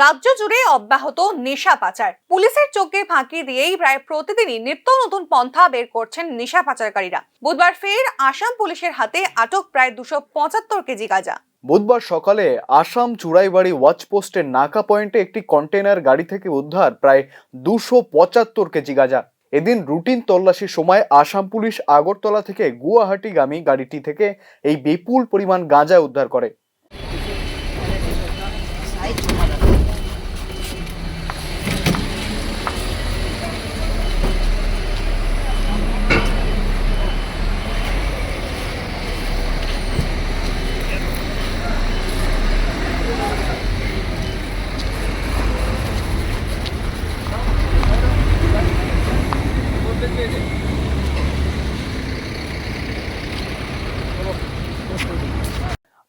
রাজ্য জুড়ে অব্যাহত নেশা পাচার। পুলিশের চোখে ফাঁকি দিয়েই প্রায় প্রতিদিনই নিত্য নতুন পন্থা বের করছেন নেশা পাচারকারীরা। বুধবার ফের আসাম পুলিশের হাতে আটক প্রায় দুশো পঁচাত্তর কেজি গাঁজা। বুধবার সকালে আসাম চুড়াইবাড়ি ওয়াচপোস্টের নাকা পয়েন্টে একটি কন্টেনার গাড়ি থেকে উদ্ধার প্রায় দুশো পঁচাত্তর কেজি গাঁজা। এদিন রুটিন তল্লাশির সময় আসাম পুলিশ আগরতলা থেকে গুয়াহাটিগামী গাড়িটি থেকে এই বিপুল পরিমাণ গাঁজা উদ্ধার করে।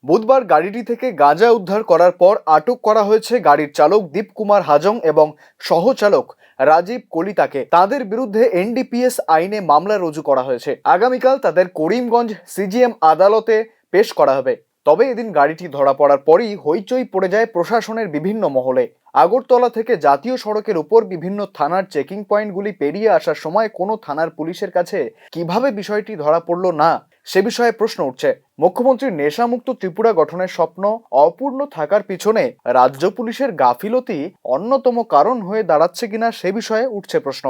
বুধবার গাড়িটি থেকে গাঁজা উদ্ধার করার পর আটক করা হয়েছে গাড়ির চালক দীপ কুমার হাজং এবং সহচালক রাজীব কলিতাকে। তাদের বিরুদ্ধে এনডিপিএস আইনে মামলা রুজু করা হয়েছে। আগামীকাল তাদের করিমগঞ্জ সিজিএম আদালতে পেশ করা হবে। তবে এদিন গাড়িটি ধরা পড়ার পরই হইচই পড়ে যায় প্রশাসনের বিভিন্ন মহলে। আগরতলা থেকে জাতীয় সড়কের উপর বিভিন্ন থানার চেকিং পয়েন্টগুলি পেরিয়ে আসার সময় কোনো থানার পুলিশের কাছে কীভাবে বিষয়টি ধরা পড়ল না, সে বিষয়ে প্রশ্ন উঠছে। মুখ্যমন্ত্রীর নেশামুক্ত ত্রিপুরা গঠনের স্বপ্ন অপূর্ণ থাকার পিছনে রাজ্য পুলিশের গাফিলতি অন্যতম কারণ হয়ে দাঁড়াচ্ছে কিনা সে বিষয়ে উঠছে প্রশ্ন।